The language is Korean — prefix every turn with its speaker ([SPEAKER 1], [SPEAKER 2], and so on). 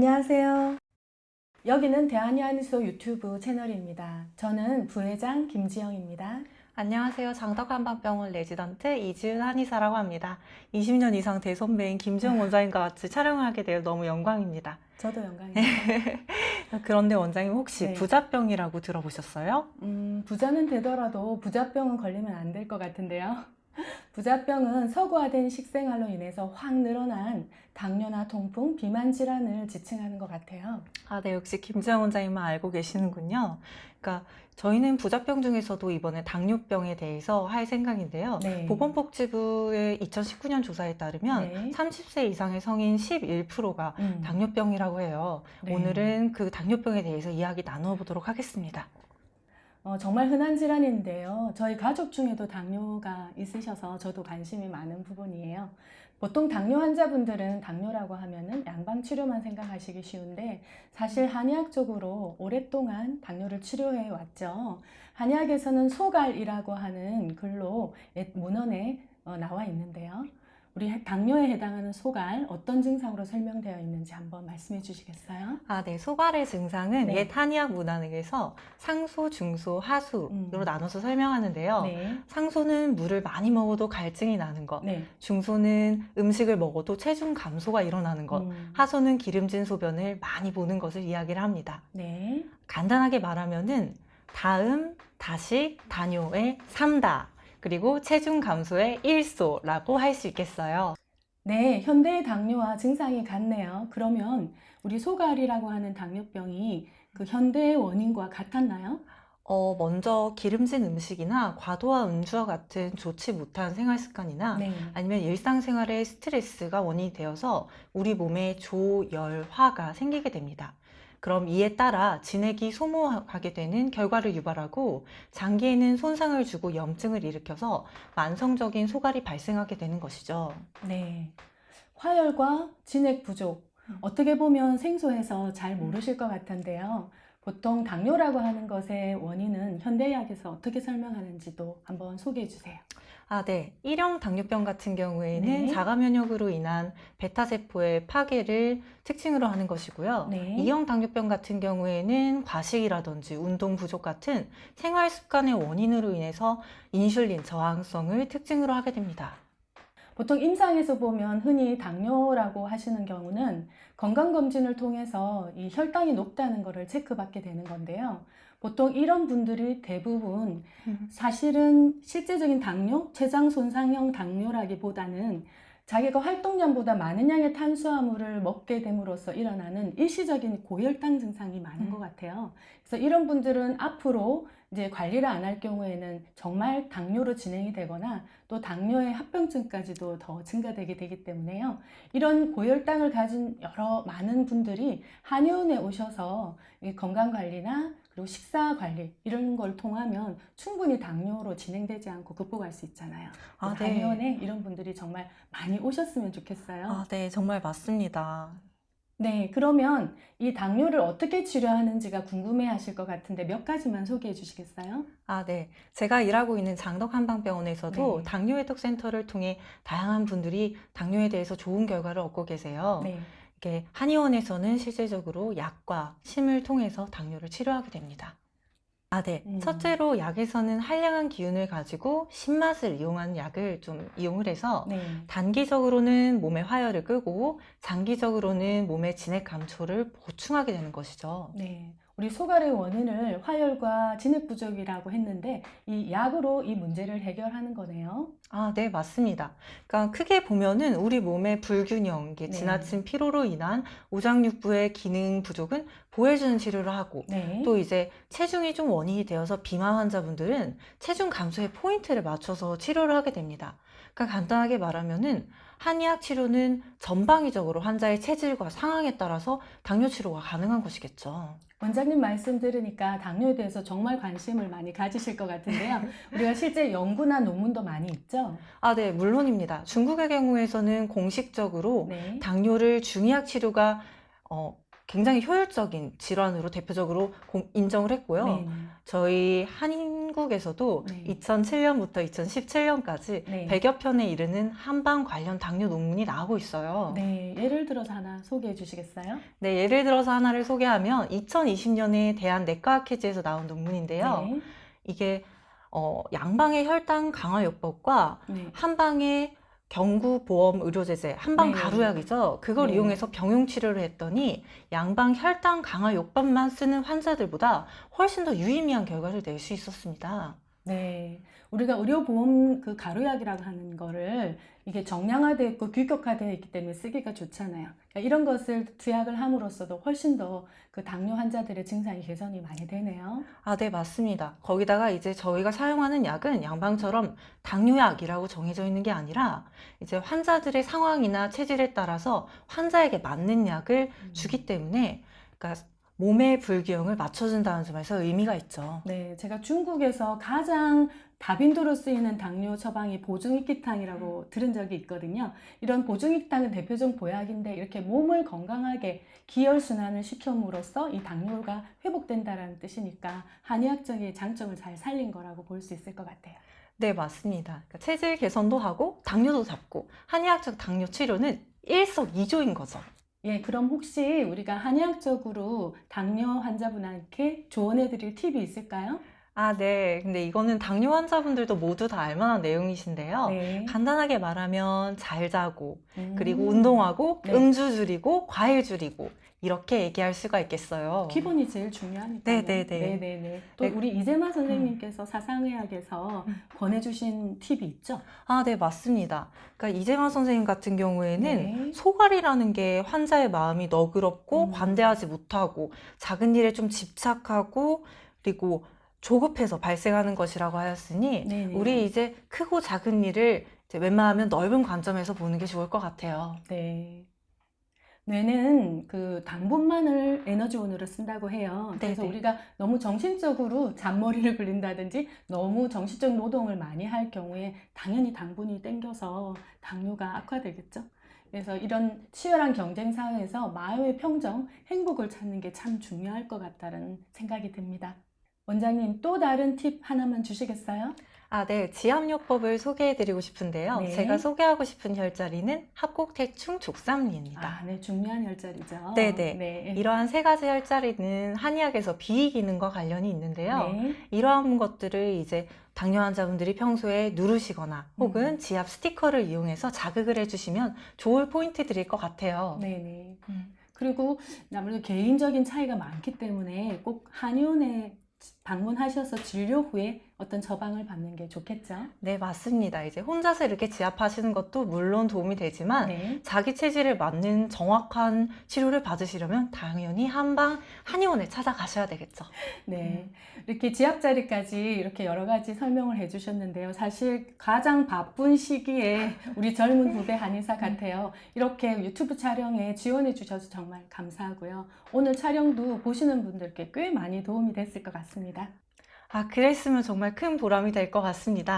[SPEAKER 1] 안녕하세요. 여기는 대한의한의소 유튜브 채널입니다. 저는 부회장 김지영입니다.
[SPEAKER 2] 안녕하세요. 장덕한방병원 레지던트 이지은 한의사라고 합니다. 20년 이상 대선배인 김지영 원장님과 같이 촬영을 하게 되어 너무 영광입니다.
[SPEAKER 1] 저도 영광입니다.
[SPEAKER 2] 그런데 원장님 혹시
[SPEAKER 1] 네.
[SPEAKER 2] 부자병이라고 들어보셨어요?
[SPEAKER 1] 음, 부자는 되더라도 부자병은 걸리면 안 될 것 같은데요. 부자병은 서구화된 식생활로 인해서 확 늘어난 당뇨나 통풍, 비만 질환을 지칭하는 것 같아요.
[SPEAKER 2] 아, 네. 역시 김지영 원장님만 알고 계시는군요. 그러니까 저희는 부자병 중에서도 이번에 당뇨병에 대해서 할 생각인데요.
[SPEAKER 1] 네.
[SPEAKER 2] 보건복지부의 2019년 조사에 따르면
[SPEAKER 1] 네.
[SPEAKER 2] 30세 이상의 성인 11%가
[SPEAKER 1] 음,
[SPEAKER 2] 당뇨병이라고 해요.
[SPEAKER 1] 네.
[SPEAKER 2] 오늘은 그 당뇨병에 대해서 이야기 나누어 보도록 하겠습니다.
[SPEAKER 1] 어, 정말 흔한 질환인데요. 저희 가족 중에도 당뇨가 있으셔서 저도 관심이 많은 부분이에요. 보통 당뇨 환자분들은 당뇨라고 하면은 양방 치료만 생각하시기 쉬운데 사실 한의학 적으로 오랫동안 당뇨를 치료해 왔죠. 한의학에서는 소갈이라고 하는 글로 옛 문헌에 어, 나와 있는데요. 우리 당뇨에 해당하는 소갈 어떤 증상으로 설명되어 있는지 한번 말씀해 주시겠어요?
[SPEAKER 2] 아, 네. 소갈의 증상은
[SPEAKER 1] 네.
[SPEAKER 2] 옛 한의학 문헌에서 상소, 중소, 하수로
[SPEAKER 1] 음.
[SPEAKER 2] 나눠서 설명하는데요.
[SPEAKER 1] 네.
[SPEAKER 2] 상소는 물을 많이 먹어도 갈증이 나는 것,
[SPEAKER 1] 네.
[SPEAKER 2] 중소는 음식을 먹어도 체중 감소가 일어나는 것,
[SPEAKER 1] 음,
[SPEAKER 2] 하소는 기름진 소변을 많이 보는 것을 이야기를 합니다.
[SPEAKER 1] 네.
[SPEAKER 2] 간단하게 말하면은 다음, 다식, 단요의 삼다, 그리고 체중 감소의 일소라고 할 수 있겠어요.
[SPEAKER 1] 네, 현대의 당뇨와 증상이 같네요. 그러면 우리 소갈이라고 하는 당뇨병이 그 현대의 원인과 같았나요?
[SPEAKER 2] 어, 먼저 기름진 음식이나 과도한 음주와 같은 좋지 못한 생활 습관이나
[SPEAKER 1] 네.
[SPEAKER 2] 아니면 일상생활의 스트레스가 원인이 되어서 우리 몸에 조, 열, 화가 생기게 됩니다. 그럼 이에 따라 진액이 소모하게 되는 결과를 유발하고 장기에는 손상을 주고 염증을 일으켜서 만성적인 소갈이 발생하게 되는 것이죠.
[SPEAKER 1] 네. 화열과 진액 부족.
[SPEAKER 2] 음.
[SPEAKER 1] 어떻게 보면 생소해서 잘 모르실 것 같은데요. 보통 당뇨라고 하는 것의 원인은 현대의학에서 어떻게 설명하는지도 한번 소개해 주세요.
[SPEAKER 2] 아, 네. 일형 당뇨병 같은 경우에는
[SPEAKER 1] 네.
[SPEAKER 2] 자가 면역으로 인한 베타 세포의 파괴를 특징으로 하는 것이고요.
[SPEAKER 1] 네.
[SPEAKER 2] 이형 당뇨병 같은 경우에는 과식이라든지 운동 부족 같은 생활 습관의 원인으로 인해서 인슐린 저항성을 특징으로 하게 됩니다.
[SPEAKER 1] 보통 임상에서 보면 흔히 당뇨라고 하시는 경우는 건강검진을 통해서 이 혈당이 높다는 것을 체크받게 되는 건데요. 보통 이런 분들이 대부분 사실은 실제적인 당뇨, 췌장 손상형 당뇨라기보다는 자기가 활동량보다 많은 양의 탄수화물을 먹게 됨으로써 일어나는 일시적인 고혈당 증상이 많은
[SPEAKER 2] 음.
[SPEAKER 1] 것 같아요. 그래서 이런 분들은 앞으로 이제 관리를 안 할 경우에는 정말 당뇨로 진행이 되거나 또 당뇨의 합병증까지도 더 증가되게 되기 때문에요. 이런 고혈당을 가진 여러 많은 분들이 한의원에 오셔서 이 건강 관리나 그리고 식사 관리 이런 걸 통하면 충분히 당뇨로 진행되지 않고 극복할 수 있잖아요.
[SPEAKER 2] 아, 네.
[SPEAKER 1] 한의원에 이런 분들이 정말 많이 오셨으면 좋겠어요.
[SPEAKER 2] 아, 네. 정말 맞습니다.
[SPEAKER 1] 네, 그러면 이 당뇨를 어떻게 치료하는지가 궁금해 하실 것 같은데 몇 가지만 소개해 주시겠어요?
[SPEAKER 2] 아, 네. 제가 일하고 있는 장덕 한방병원에서도
[SPEAKER 1] 네.
[SPEAKER 2] 당뇨해독센터를 통해 다양한 분들이 당뇨에 대해서 좋은 결과를 얻고 계세요.
[SPEAKER 1] 네.
[SPEAKER 2] 이게 한의원에서는 실제적으로 약과 침을 통해서 당뇨를 치료하게 됩니다. 아, 네.
[SPEAKER 1] 음.
[SPEAKER 2] 첫째로 약에서는 한량한 기운을 가지고 신맛을 이용한 약을 좀 이용을 해서
[SPEAKER 1] 네.
[SPEAKER 2] 단기적으로는 몸의 화열을 끄고 장기적으로는 몸의 진액 감초를 보충하게 되는 것이죠.
[SPEAKER 1] 네. 우리 소갈의 원인을 화열과 진액 부족이라고 했는데 이 약으로 이 문제를 해결하는 거네요.
[SPEAKER 2] 아, 네, 맞습니다. 그러니까 크게 보면은 우리 몸의 불균형,
[SPEAKER 1] 네.
[SPEAKER 2] 지나친 피로로 인한 오장육부의 기능 부족은 보호해주는 치료를 하고
[SPEAKER 1] 네.
[SPEAKER 2] 또 이제 체중이 좀 원인이 되어서 비만 환자분들은 체중 감소에 포인트를 맞춰서 치료를 하게 됩니다. 그러니까 간단하게 말하면은 한의학 치료는 전방위적으로 환자의 체질과 상황에 따라서 당뇨 치료가 가능한 것이겠죠.
[SPEAKER 1] 원장님 말씀 들으니까 당뇨에 대해서 정말 관심을 많이 가지실 것 같은데요. 우리가 실제 연구나 논문도 많이 있죠?
[SPEAKER 2] 아, 네, 물론입니다. 중국의 경우에서는 공식적으로
[SPEAKER 1] 네.
[SPEAKER 2] 당뇨를 중의학 치료가 어, 굉장히 효율적인 질환으로 대표적으로 공- 인정을 했고요.
[SPEAKER 1] 네.
[SPEAKER 2] 저희 한인 한국에서도
[SPEAKER 1] 네.
[SPEAKER 2] 2007년부터 2017년까지
[SPEAKER 1] 네.
[SPEAKER 2] 100여 편에 이르는 한방 관련 당뇨 논문이 나오고 있어요.
[SPEAKER 1] 네, 예를 들어서 하나 소개해 주시겠어요?
[SPEAKER 2] 네, 예를 들어서 하나를 소개하면 2020년에 대한 내과학회지에서 나온 논문인데요.
[SPEAKER 1] 네.
[SPEAKER 2] 이게 어, 양방의 혈당 강화요법과
[SPEAKER 1] 네.
[SPEAKER 2] 한방의 경구보험 의료제제, 한방
[SPEAKER 1] 네.
[SPEAKER 2] 가루약이죠. 그걸
[SPEAKER 1] 네.
[SPEAKER 2] 이용해서 병용 치료를 했더니 양방 혈당 강화 요법만 쓰는 환자들보다 훨씬 더 유의미한 결과를 낼 수 있었습니다.
[SPEAKER 1] 네. 우리가 의료보험 그 가루약이라고 하는 거를 이게 정량화되어 있고 규격화되어 있기 때문에 쓰기가 좋잖아요. 그러니까 이런 것을 투약을 함으로써도 훨씬 더 그 당뇨 환자들의 증상이 개선이 많이 되네요.
[SPEAKER 2] 아, 네, 맞습니다. 거기다가 이제 저희가 사용하는 약은 양방처럼 당뇨약이라고 정해져 있는 게 아니라 이제 환자들의 상황이나 체질에 따라서 환자에게 맞는 약을 주기 때문에 그러니까 몸의 불균형을 맞춰준다는 점에서 의미가 있죠.
[SPEAKER 1] 네, 제가 중국에서 가장 다빈도로 쓰이는 당뇨 처방이 보중익기탕이라고 들은 적이 있거든요. 이런 보중익탕은 대표적 보약인데 이렇게 몸을 건강하게 기혈순환을 시켜므로써 이 당뇨가 회복된다라는 뜻이니까 한의학적인 장점을 잘 살린 거라고 볼 수 있을 것 같아요.
[SPEAKER 2] 네, 맞습니다. 그러니까 체질 개선도 하고 당뇨도 잡고 한의학적 당뇨 치료는 일석이조인 거죠.
[SPEAKER 1] 예, 그럼 혹시 우리가 한의학적으로 당뇨 환자분한테 조언해 드릴 팁이 있을까요?
[SPEAKER 2] 아, 네. 근데 이거는 당뇨 환자분들도 모두 다 알만한 내용이신데요.
[SPEAKER 1] 네.
[SPEAKER 2] 간단하게 말하면 잘 자고,
[SPEAKER 1] 음.
[SPEAKER 2] 그리고 운동하고,
[SPEAKER 1] 네.
[SPEAKER 2] 음주 줄이고, 과일 줄이고, 이렇게 얘기할 수가 있겠어요.
[SPEAKER 1] 기본이 제일 중요하니까.
[SPEAKER 2] 네, 네, 네.
[SPEAKER 1] 네네네. 또
[SPEAKER 2] 네.
[SPEAKER 1] 우리 이재마 선생님께서 사상의학에서
[SPEAKER 2] 음.
[SPEAKER 1] 권해주신 팁이 있죠?
[SPEAKER 2] 아, 네, 맞습니다. 그러니까 이재만 선생님 같은 경우에는
[SPEAKER 1] 네.
[SPEAKER 2] 소갈이라는 게 환자의 마음이 너그럽고
[SPEAKER 1] 음.
[SPEAKER 2] 관대하지 못하고 작은 일에 좀 집착하고 그리고 조급해서 발생하는 것이라고 하였으니
[SPEAKER 1] 네네.
[SPEAKER 2] 우리 이제 크고 작은 일을 이제 웬만하면 넓은 관점에서 보는 게 좋을 것 같아요.
[SPEAKER 1] 네. 뇌는 그 당분만을 에너지원으로 쓴다고 해요. 그래서
[SPEAKER 2] 네네.
[SPEAKER 1] 우리가 너무 정신적으로 잔머리를 굴린다든지 너무 정신적 노동을 많이 할 경우에 당연히 당분이 땡겨서 당뇨가 악화되겠죠. 그래서 이런 치열한 경쟁 사회에서 마음의 평정, 행복을 찾는 게 참 중요할 것 같다는 생각이 듭니다. 원장님 또 다른 팁 하나만 주시겠어요?
[SPEAKER 2] 아, 네. 지압요법을 소개해드리고 싶은데요.
[SPEAKER 1] 네.
[SPEAKER 2] 제가 소개하고 싶은 혈자리는 합곡택충 족삼리입니다.
[SPEAKER 1] 아, 네, 중요한 혈자리죠.
[SPEAKER 2] 네네.
[SPEAKER 1] 네.
[SPEAKER 2] 이러한 세 가지 혈자리는 한의학에서 비위 기능과 관련이 있는데요.
[SPEAKER 1] 네.
[SPEAKER 2] 이러한 것들을 이제 당뇨 환자분들이 평소에 누르시거나 혹은
[SPEAKER 1] 음.
[SPEAKER 2] 지압 스티커를 이용해서 자극을 해주시면 좋을 포인트들일 것 같아요.
[SPEAKER 1] 네네.
[SPEAKER 2] 음.
[SPEAKER 1] 그리고 아무래도 개인적인 차이가 많기 때문에 꼭 한의원에 방문하셔서 진료 후에 어떤 처방을 받는 게 좋겠죠.
[SPEAKER 2] 네, 맞습니다. 이제 혼자서 이렇게 지압하시는 것도 물론 도움이 되지만
[SPEAKER 1] 네.
[SPEAKER 2] 자기 체질에 맞는 정확한 치료를 받으시려면 당연히 한방 한의원에 찾아가셔야 되겠죠.
[SPEAKER 1] 네. 이렇게 지압자리까지 이렇게 여러 가지 설명을 해 주셨는데요. 사실 가장 바쁜 시기에 우리 젊은 후배 한의사 같아요. 이렇게 유튜브 촬영에 지원해 주셔서 정말 감사하고요. 오늘 촬영도 보시는 분들께 꽤 많이 도움이 됐을 것 같습니다.
[SPEAKER 2] 아, 그랬으면 정말 큰 보람이 될 것 같습니다.